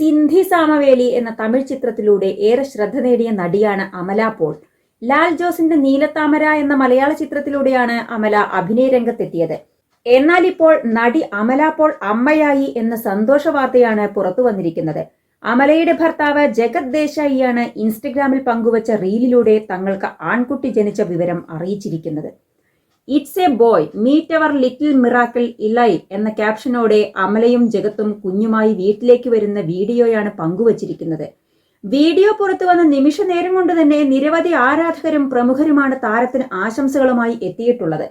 സിന്ധി സാമവേലി എന്ന തമിഴ് ചിത്രത്തിലൂടെ ഏറെ ശ്രദ്ധ നേടിയ നടിയാണ് അമല പോൾ. ലാൽ ജോസിന്റെ നീലത്താമര എന്ന മലയാള ചിത്രത്തിലൂടെയാണ് അമല അഭിനയ രംഗത്തെത്തിയത്. എന്നാൽ ഇപ്പോൾ നടി അമല പോൾ അമ്മയായി എന്ന സന്തോഷ വാർത്തയാണ് പുറത്തു വന്നിരിക്കുന്നത്. അമലയുടെ ഭർത്താവ് ജഗത് ദേശായിയാണ് ഇൻസ്റ്റഗ്രാമിൽ പങ്കുവച്ച റീലിലൂടെ തങ്ങൾക്ക് ആൺകുട്ടി ജനിച്ച വിവരം അറിയിച്ചിരിക്കുന്നത്. It's a boy meet our little miracle Eli എന്ന ക്യാപ്ഷനോടെ അമലയും ജഗത്തും കുഞ്ഞുമായി വീട്ടിലേക്ക് വരുന്ന വീഡിയോയാണ് പങ്കുവച്ചിരിക്കുന്നത്. വീഡിയോ പുറത്തു വന്ന നിമിഷ നേരം കൊണ്ട് തന്നെ നിരവധി ആരാധകരും പ്രമുഖരുമാണ് താരത്തിന് ആശംസകളുമായി എത്തിയിട്ടുള്ളത്.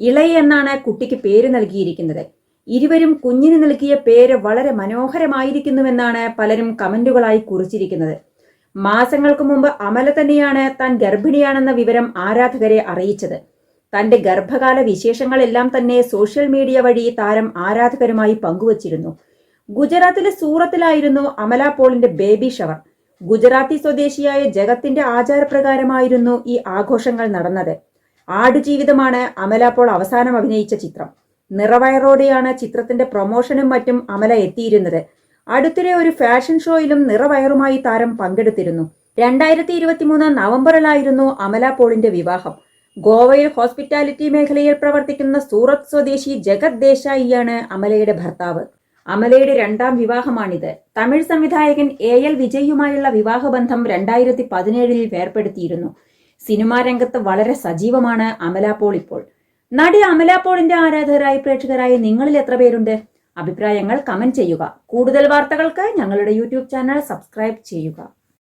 ഇളയ എന്നാണ് കുട്ടിക്ക് പേര് നൽകിയിരിക്കുന്നത്. ഇരുവരും കുഞ്ഞിന് നൽകിയ പേര് വളരെ മനോഹരമായിരിക്കുന്നുവെന്നാണ് പലരും കമന്റുകളായി കുറിച്ചിരിക്കുന്നത്. മാസങ്ങൾക്ക് മുമ്പ് അമല തന്നെയാണ് താൻ ഗർഭിണിയാണെന്ന വിവരം ആരാധകരെ അറിയിച്ചത്. തന്റെ ഗർഭകാല വിശേഷങ്ങളെല്ലാം തന്നെ സോഷ്യൽ മീഡിയ വഴി താരം ആരാധകരുമായി പങ്കുവച്ചിരുന്നു. ഗുജറാത്തിലെ സൂറത്തിലായിരുന്നു അമല പോളിന്റെ ബേബി ഷവർ. ഗുജറാത്തി സ്വദേശിയായ ജഗത്തിന്റെ ആചാരപ്രകാരമായിരുന്നു ഈ ആഘോഷങ്ങൾ നടന്നത്. ആടുജീവിതമാണ് അമല പോൾ അവസാനം അഭിനയിച്ച ചിത്രം. നിറവയറോടെയാണ് ചിത്രത്തിന്റെ പ്രൊമോഷനും മറ്റും അമല എത്തിയിരുന്നത്. അടുത്തിടെ ഒരു ഫാഷൻ ഷോയിലും നിറവയറുമായി താരം പങ്കെടുത്തിരുന്നു. രണ്ടായിരത്തി ഇരുപത്തിമൂന്ന് നവംബറിലായിരുന്നു അമല പോളിന്റെ വിവാഹം. ഗോവയിൽ ഹോസ്പിറ്റാലിറ്റി മേഖലയിൽ പ്രവർത്തിക്കുന്ന സൂറത്ത് സ്വദേശി ജഗത് ദേശായിയാണ് അമലയുടെ ഭർത്താവ്. അമലയുടെ രണ്ടാം വിവാഹമാണിത്. തമിഴ് സംവിധായകൻ എ എൽ വിജയുമായുള്ള വിവാഹബന്ധം രണ്ടായിരത്തി പതിനേഴിൽ വേർപ്പെടുത്തിയിരുന്നു. സിനിമാ രംഗത്ത് വളരെ സജീവമാണ് അമല പോൾ ഇപ്പോൾ. നടി അമല പോളിന്റെ ആരാധകരായി പ്രേക്ഷകരായ നിങ്ങളിൽ എത്ര പേരുണ്ട്? അഭിപ്രായങ്ങൾ കമന്റ് ചെയ്യുക. കൂടുതൽ വാർത്തകൾക്ക് ഞങ്ങളുടെ യൂട്യൂബ് ചാനൽ സബ്സ്ക്രൈബ് ചെയ്യുക.